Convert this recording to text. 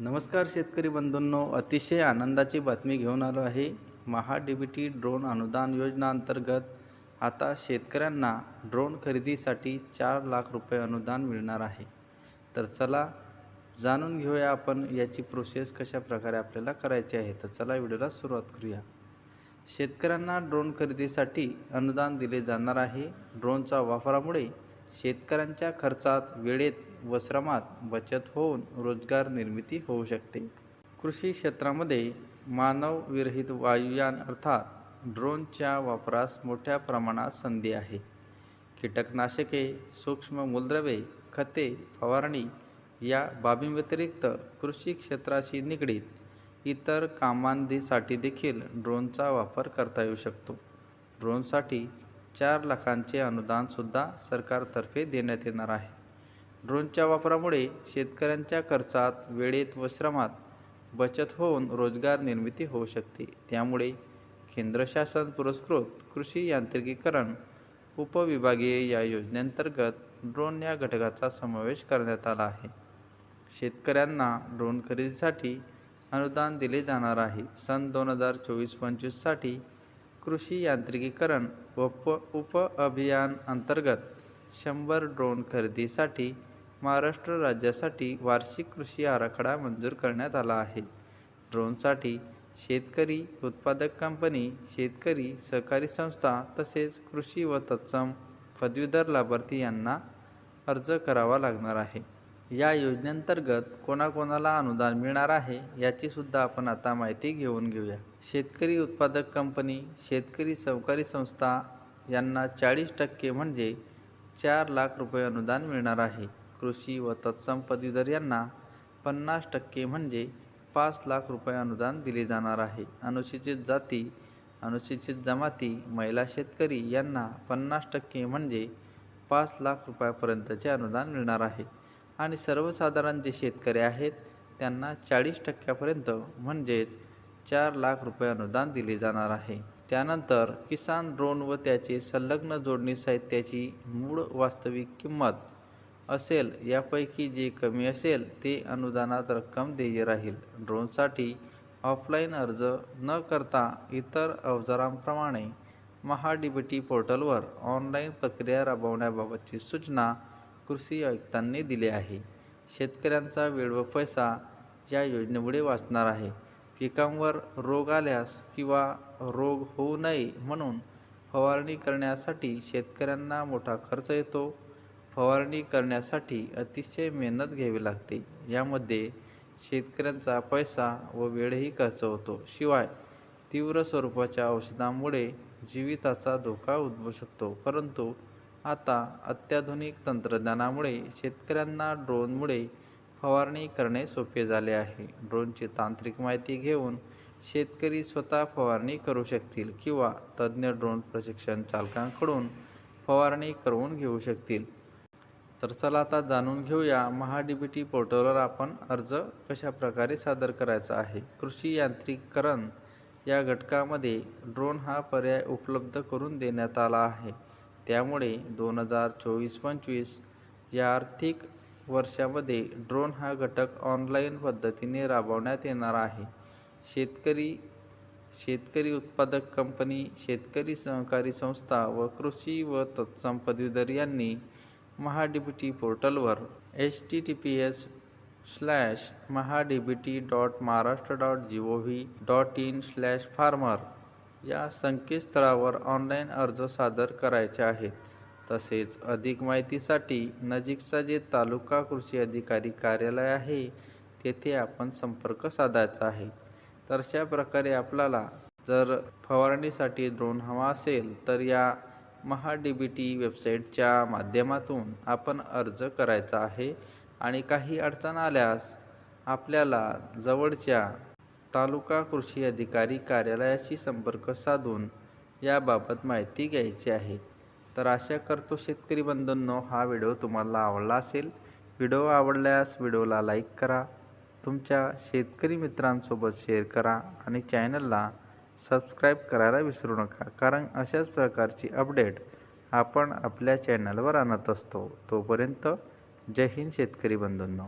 नमस्कार शेतकरी बंधूंनो अतिशय आनंदाची बातमी घेऊन आलो आहे. Maha D B T drone अनुदान योजना अंतर्गत आता शेतकऱ्यांना ड्रोन खरेदीसाठी चार लाख रुपये अनुदान मिळणार आहे. तर चला जाणून घेऊया आपण याची प्रोसेस कशा प्रकारे आपल्याला करायची आहे. तर चला व्हिडिओला सुरुवात करूया. शेतकऱ्यांना ड्रोन खरेदीसाठी अनुदान दिले जाणार आहे. ड्रोनच्या वापरामुळे शेतकऱ्यांच्या खर्चात वेळेत व श्रमात बचत होऊन रोजगार निर्मिती होऊ शकते. कृषी क्षेत्रामध्ये मानवविरहित वायुयान अर्थात ड्रोनच्या वापरास मोठ्या प्रमाणात संधी आहे. कीटकनाशके सूक्ष्म मूलद्रव्ये खते फवारणी या बाबींव्यतिरिक्त कृषी क्षेत्राशी निगडीत इतर कामांसाठी देखील ड्रोनचा वापर करता येऊ शकतो. ड्रोनसाठी चार लाखांचे अनुदानसुद्धा सरकारतर्फे देण्यात येणार आहे. ड्रोनच्या वापरामुळे शेतकऱ्यांच्या खर्चात वेळेत व श्रमात बचत होऊन रोजगार निर्मिती होऊ शकते. त्यामुळे केंद्र शासन पुरस्कृत कृषी यांत्रिकीकरण उपविभागीय या योजनेअंतर्गत ड्रोन या घटकाचा समावेश करण्यात आला आहे. शेतकऱ्यांना ड्रोन खरेदीसाठी अनुदान दिले जाणार आहे. सन दोन हजार चोवीस पंचवीससाठी कृषी यांत्रिकीकरण उप उप अभियान अंतर्गत शंभर ड्रोन खरेदीसाठी महाराष्ट्र राज्यासाठी वार्षिक कृषी आराखडा मंजूर करण्यात आला आहे. ड्रोनसाठी शेतकरी उत्पादक कंपनी शेतकरी सहकारी संस्था तसेच कृषी व तत्सम पदवीधर लाभार्थी यांना अर्ज करावा लागणार आहे. या योजनेअंतर्गत कोणाकोणाला अनुदान मिळणार आहे याची सुद्धा आपण आता माहिती घेऊन घेऊया. शेतकरी उत्पादक कंपनी शेतकरी सहकारी संस्था यांना चाळीस टक्के म्हणजे चार लाख रुपये अनुदान मिळणार आहे. कृषी व तत्सम पदवीधर यांना पन्नास टक्के म्हणजे पाच लाख रुपये अनुदान दिले जाणार आहे. अनुसूचित जाती अनुसूचित जमाती महिला शेतकरी यांना पन्नास टक्के म्हणजे पाच लाख रुपयापर्यंतचे अनुदान मिळणार आहे. आणि सर्वसाधारण जे शेतकरी आहेत त्यांना चाळीस टक्क्यापर्यंत म्हणजेच चार लाख रुपये अनुदान दिले जाणार आहे. त्यानंतर किसान ड्रोन व त्याचे संलग्न जोडणी साहित्याची मूळ वास्तविक किंमत असेल यापैकी जे कमी असेल ते अनुदानात रक्कम देय राहील. ड्रोनसाठी ऑफलाईन अर्ज न करता इतर अवजारांप्रमाणे महाडीबीटी बी टी पोर्टलवर ऑनलाईन प्रक्रिया राबवण्याबाबतची सूचना कृषी आयुक्तांनी दिली आहे. शेतकऱ्यांचा वेळ व पैसा या योजनेमुळे वाचणार आहे. पिकांवर रोग आल्यास किंवा रोग होऊ नये म्हणून फवारणी करण्यासाठी शेतकऱ्यांना मोठा खर्च येतो. फवारणी करण्यासाठी अतिशय मेहनत घ्यावी लागते. यामध्ये शेतकऱ्यांचा पैसा व वेळही खर्च होतो शिवाय तीव्र स्वरूपाच्या औषधांमुळे जीविताचा धोका उद्भवू शकतो. परंतु आता अत्याधुनिक तंत्रज्ञानामुळे शेतकऱ्यांना ड्रोनमुळे फवारणी करणे सोपे झाले आहे. ड्रोनची तांत्रिक माहिती घेऊन शेतकरी स्वतः फवारणी करू शकतील किंवा तज्ज्ञ ड्रोन प्रशिक्षण चालकांकडून फवारणी करून घेऊ शकतील. तर चला आता जाणून घेऊया महाडीबीटी बी टी पोर्टलवर आपण अर्ज कशा प्रकारे सादर करायचा आहे. कृषी यांत्रिकीकरण या घटकामध्ये ड्रोन हा पर्याय उपलब्ध करून देण्यात आला आहे. त्यामुळे दोन हजार चोवीस पंचवीस या आर्थिक वर्षामध्ये ड्रोन हा घटक ऑनलाईन पद्धतीने राबवण्यात येणार आहे. शेतकरी शेतकरी उत्पादक कंपनी शेतकरी सहकारी संस्था व कृषी व तत्सम पदवीधर यांनी महाडीबीटी पोर्टलवर H T T P S slash MahaDBT B T dot Maharashtra dot G O V dot in slash farmer या संकेतस्थळावर ऑनलाईन अर्ज सादर करायचे आहेत. तसेच अधिक माहितीसाठी नजीकचा जे तालुका कृषी अधिकारी कार्यालय आहे तेथे आपण संपर्क साधायचा आहे. तर अशा प्रकारे आपल्याला जर फवारणीसाठी ड्रोन हवा असेल तर या महा डी बी टी वेबसाईटच्या माध्यमातून आपण अर्ज करायचा आहे. आणि काही अडचण आल्यास आपल्याला जवळच्या तालुका कृषी अधिकारी कार्यालयाशी संपर्क साधून याबाबत माहिती घ्यायची आहे. तर आशा करतो शेतकरी बंधूंनो हा व्हिडिओ तुम्हाला आवडला असेल. व्हिडिओ आवडल्यास व्हिडिओला लाईक करा तुमच्या शेतकरी मित्रांसोबत शेअर करा आणि चॅनलला सबस्क्राईब करायला विसरू नका. कारण अशाच प्रकारची अपडेट आपण आपल्या चॅनलवर आणत असतो. तोपर्यंत जय हिंद शेतकरी बंधूंनो.